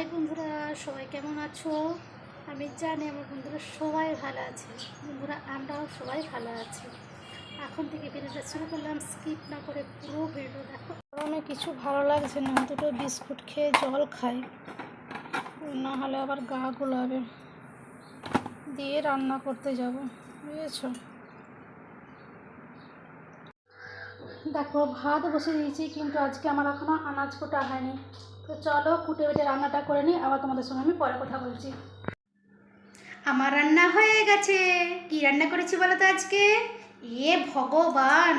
High বন্ধুরা, সবাই কেমন আছো? আমি জানি আমার বন্ধুরা সবাই ভালো আছে। বন্ধুরা, আমরাও সবাই ভালো আছি। এখন থেকে ভিডিওটা শুরু করলাম। স্কিপ না করে পুরো ভিডিও দেখো। গরমে কিছু ভালো লাগছে না। দুটো বিস্কুট খেয়ে জল খাই। না হলে আবার গা গোলাবে। দিয়ে রান্না করতে যাব। বুঝেছ? দেখো, ভাত বসে দিয়েছি, কিন্তু আজকে আমার এখনও আনাজ কোটা হয়নি। তো চলো কুটে বেটে রান্নাটা করে নিই আবার তোমাদের সঙ্গে আমি পরে কথা বলছি। আমার রান্না হয়ে গেছে। কি রান্না করেছি বলো তো আজকে? এ ভগবান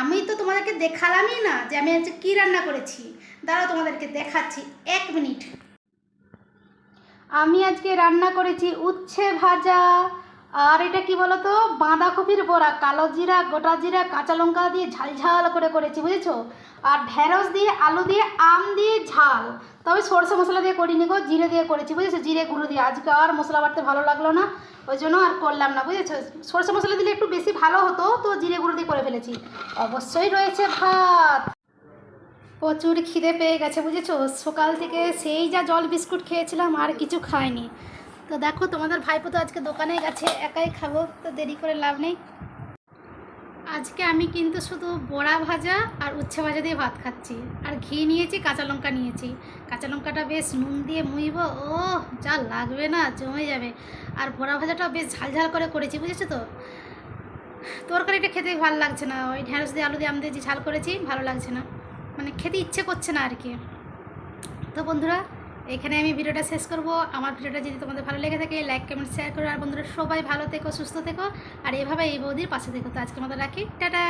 আমি তো তোমাদেরকে দেখালামই না যে আমি আজকে কী রান্না করেছি। দাঁড়াও তোমাদেরকে দেখাচ্ছি এক মিনিট। আমি আজকে রান্না করেছি উচ্ছে ভাজা। আর এটা কি বলতো? বাঁধাকপির বড়া, কালো জিরা, গোটা জিরা, কাঁচা লঙ্কা দিয়ে ঝাল ঝাল করে করেছি, বুঝেছ? আর ঢেঁড়স দিয়ে, আলু দিয়ে, আম দিয়ে ঝাল। তবে সরষে মশলা দিয়ে করিনি গো, জিরে দিয়ে করেছি, বুঝেছ? জিরে গুঁড়ো দিয়ে। আজকে আর মশলা বাড়তে ভালো লাগল না, ওই জন্য আর করলাম না, বুঝেছ? সরষে মশলা দিলে একটু বেশি ভালো হতো, তো জিরে গুঁড়ো দিয়ে করে ফেলেছি। অবশ্যই রয়েছে ভাত। প্রচুর খিদে পেয়ে গেছে, বুঝেছ? সকাল থেকে সেই যা জল বিস্কুট খেয়েছিলাম, আর কিছু খাইনি। তো দেখো, তোমাদের ভাইপো তো আজকে দোকানে গেছে, একাই খাব, তো দেরি করে লাভ নেই। আজকে আমি কিন্তু শুধু বড়া ভাজা আর উচ্ছে ভাজা দিয়ে ভাত খাচ্ছি। আর ঘি নিয়েছি, কাঁচা লঙ্কা নিয়েছি। কাঁচা লঙ্কাটা বেশ নুন দিয়ে মুইব ও যা লাগবে না, জমে যাবে। আর বড়া ভাজাটাও বেশ ঝাল ঝাল করে করেছি, বুঝেছ তো? তরকারিটা খেতে ভালো লাগছে না, ওই ঢ্যাঁড়স দিয়ে, আলু দিয়ে, আম দিয়ে যে ঝাল করেছি, ভালো লাগছে না। মানে খেতে ইচ্ছে করছে না আর কি। তো বন্ধুরা এখানে আমি ভিডিওটা শেষ করব। আমার ভিডিওটা যদি তোমাদের ভালো লেগে থাকে লাইক কমেন্ট শেয়ার করো। আর বন্ধুরা, সবাই ভালো থেকো, সুস্থ থেকো। আর এভাবে এই বৌদির পাশে থেকো। তো আজকে মতো রাখি। টাটা!